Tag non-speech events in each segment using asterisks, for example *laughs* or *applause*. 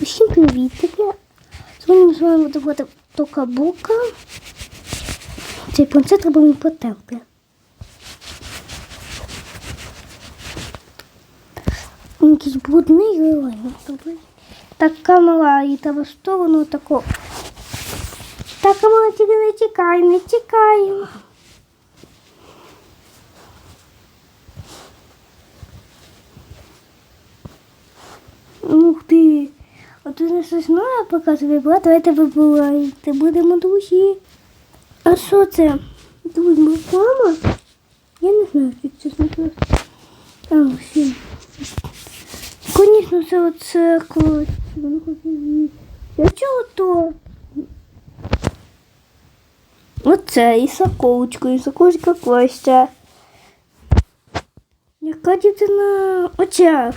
Усім привітики. Сьогодні ми з вами в Токабука. Цей планшет треба мені потерти. Він якийсь брудний герой. Так камера і треба в сторону тако. Так, камера тільки не тікай, не тікаємо. Ух ти. А тут не щось нове показує, брат, давайте вибирайте, будемо друзі. А що це? Тут реклама? Я не знаю, що це чесно. А, всі. Звісно, це оце клас. Я чого то? Оце і соколочка, і соколочка Костя. Яка дівчина очах?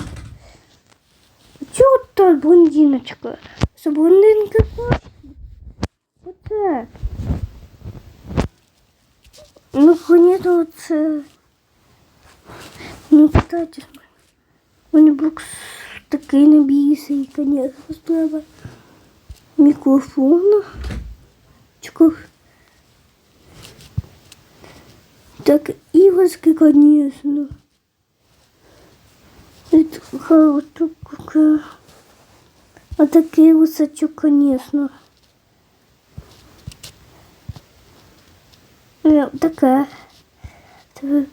Чого та блондиночка? Це блондинка Костя. Оце. Ну, понятно, це. Ну, кстати, мені бокс такий набійся і, конечно, треба мікрофон. Чекав. Так, іграшки, конечно. Это хорошая. А такие высочок, конечно. Э, Такая. Це-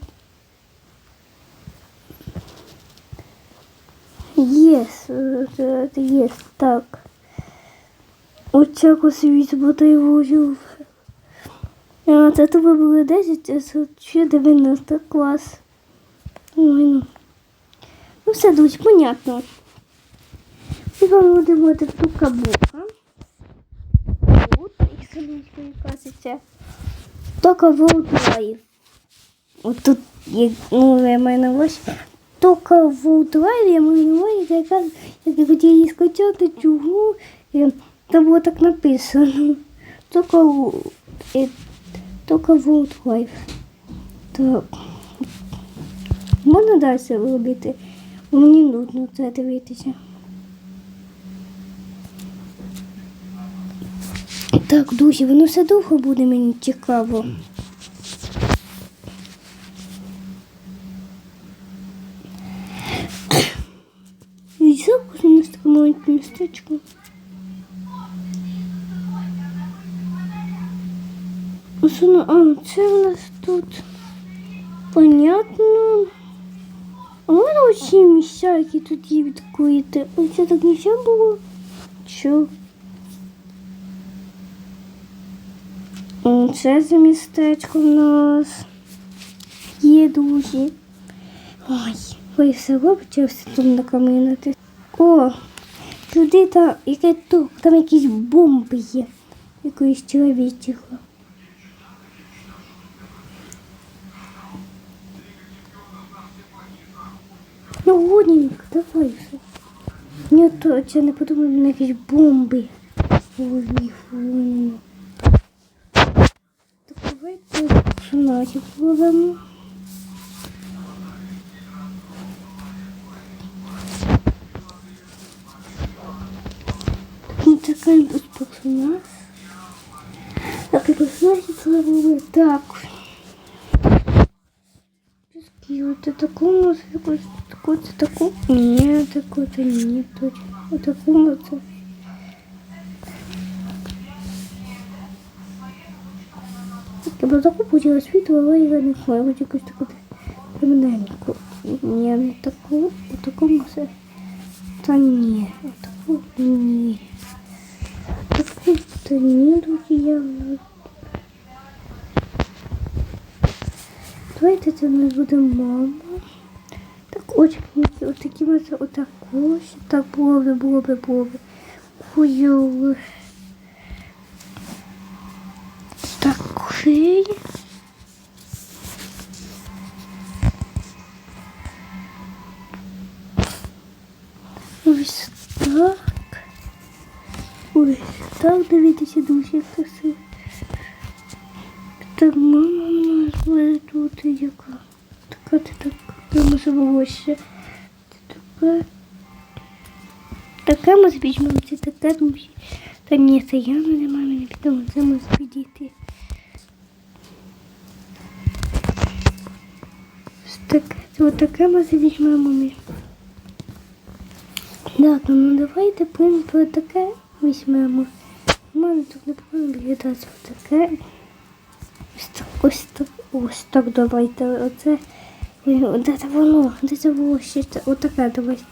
Єс, е, це- це єс, так. Оця косовіць буде його жив. А це тебе було 10, а це ще 90 клас. Ой, ну. Ну все, друзі, понятно. Ми з вами будемо в ту кабука. От, і сонечко каситься. Тока Волдрайв. От тут є, ну, я маю на увазі. Тока Волдрайв, я маю на увазі, яка, я хотіла її скачати, чого, і там було так написано. Тока, Вол- е, Тока Волдрайв. Так. Можна далі робити? Мені нудно це дивитися. Так, друзі, воно все довго буде мені цікаво. І у нас таке маленьке містечко. Ось воно, а, це у нас тут. Понятно. А можна оці місця, які тут є відкрити? Ось це так нельзя було? Що? О, Це за містечко в нас є друзі. Ой, ой, все вибачився тут на камінати. О, сюди там, яке тут, там якісь бомби є. Якоїсь чоловічого. Ну, годненько, давай вже. Ні, то це не подумай на якісь бомби. Ой, фу. Так давайте персонажів будемо. Ну, такий тут персонаж. Так, і персонажі це робили так. Скилл-то такому нас якось таку-то таку. Ні, таку-то ні, точно. Отакому це. Тобто таку поділа світло, але я не знаю, хоч якусь таку темненьку. Ні, не таку, у такому все. Та ні, отаку ні. Таку то ні, друзі, явно. Давайте це не буде мама. Так очки ось такі ось отако. Так було би, було би, було би. Хуйово. Такий. Ось так. Ось так, дивіться, дуже красиво. Так, мама у нас буде тут яка. Така ти так, забулося. Ти така. Таке може візьмемо, це таке друзі. Та ні, це я не мамі не підемо, це може підійти. Ось Таке, це отаке може візьмемо ми. Так, ну давайте, принципі, таке візьмемо. У мене тут не повинно виглядати таке. Ось так, ось так, ось так давайте. Оце. Ой, Де це воно? Де це було ще? Це- Отаке давайте.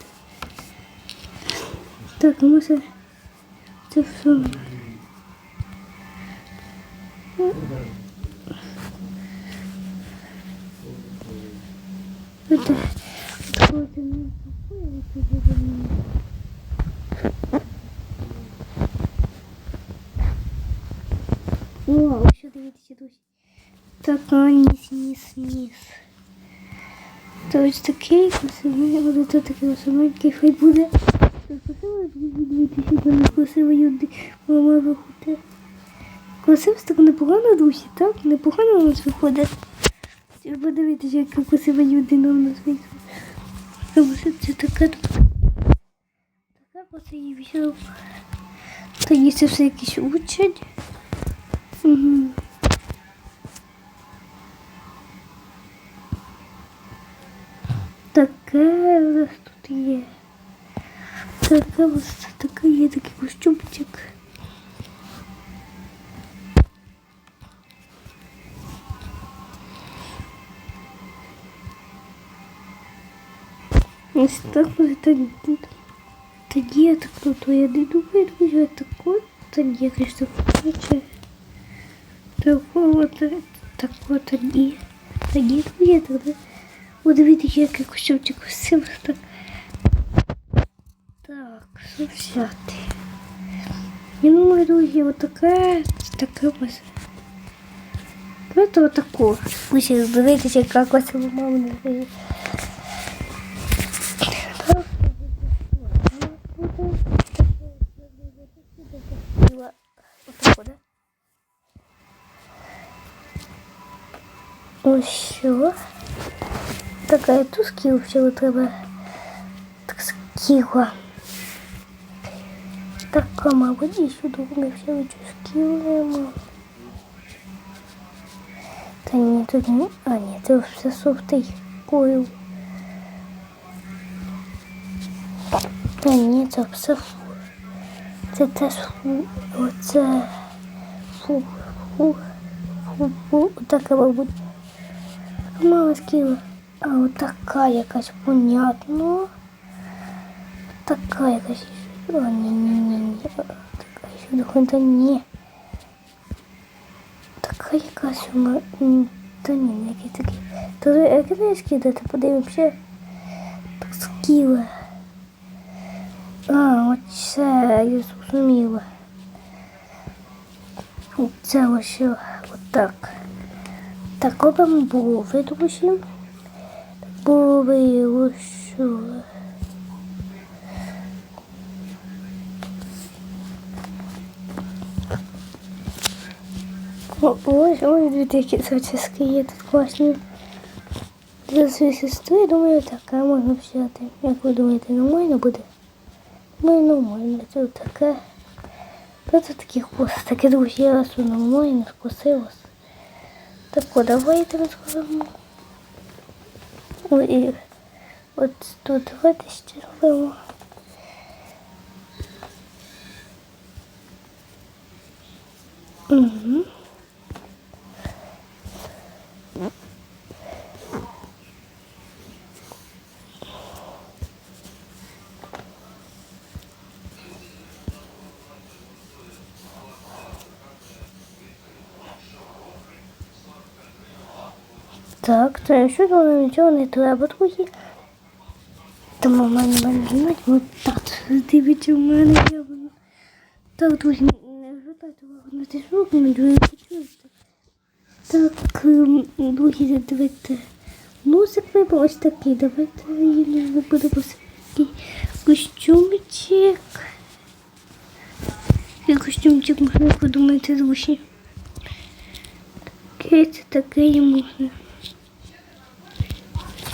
Так, ну це. Це все. Это, это не такое, это не О, ще дивіться, друзі. Так, а, ніс, ніс, ніс. То ось такий красивий, буде то такий красивенький, хай буде. Так, красиво, дивіться, мама виходить. Красиво, так непогано, друзі, так? Непогано у нас виходить. Ви Подивіться, яка красива людина у нас вийшла. Це така. Така просто її взяв. Тоді це все якісь учать. Угу. Таке у нас тут є. Таке ось таке є такий костюмчик. Ось так ось тоді. Тоді я так ну, то я не думаю, друзі, я так от, тоді я конечно хоче. Такого, такого тоді. Тоді я тогда. О, дивіться, який костюмчик красивий. Так, так, взяти? Я думаю, друзі, вот таке, ось. Давайте вот таку. Пусть дивитися, яка красива мама не. Ось що. Така тут скіл всього треба. Так скіла. Така, мабуть, і сюди ми все цю скілимо. Та ні, тут не. А, ні, це все софтий койл. Та ні, це все фу. Це теж фу. Оце фу. Фу. Фу. Фу. Отаке, мабуть. Мало скіла. А от така якась понятно. Така якась. О, ні, ні, ні, ні. Така ще дохода ні. Така якась у мене. Та ні, не який такий. То не скидати, подивимося. Так скіла. А, оце я зрозуміла. Це ось отак. Так, робимо брови, друзі. Брови ось. О, Ось, ось дві такі зачіски є тут класні. Для своєї сестри, думаю, таке можна взяти. Як ви думаєте, нормально буде? Ну і нормально, це таке. Це такі хвост, таке друзі, я раз нормально, спасибо. Так, давайте розкажемо. Ой, от тут давайте ще зробимо. Угу. Так, то що думаю, нічого не треба, друзі. Тому в мене мене от так, дивіться, в мене є воно. Так, друзі, не звертайте увагу на ці звуки, ми дуже почуєте. Так, ем, друзі, дивіться. Носик вибрав ось такий, давайте виберемо такий костюмчик. Який костюмчик можна подумати, друзі. Такий, це такий можна.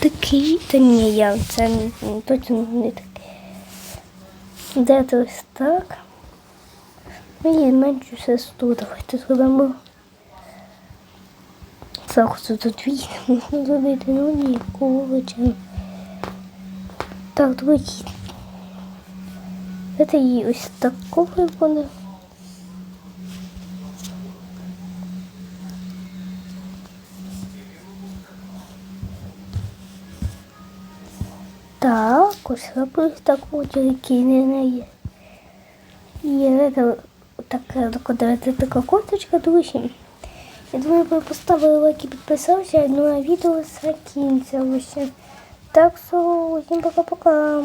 Такий, та ні, я це точно не такий. Де то ось так. Мені меншу сестру давайте зробимо. Зараз тут дві можна *laughs* зробити, ну ні, курочка. Так, друзі. Це її ось такого буде. Так, ось робив таку тільки. Є це така така косточка, друзі. Я думаю, ви поставили лайк і підписалися, ну а відео закінчилося. Так що, всім пока-пока.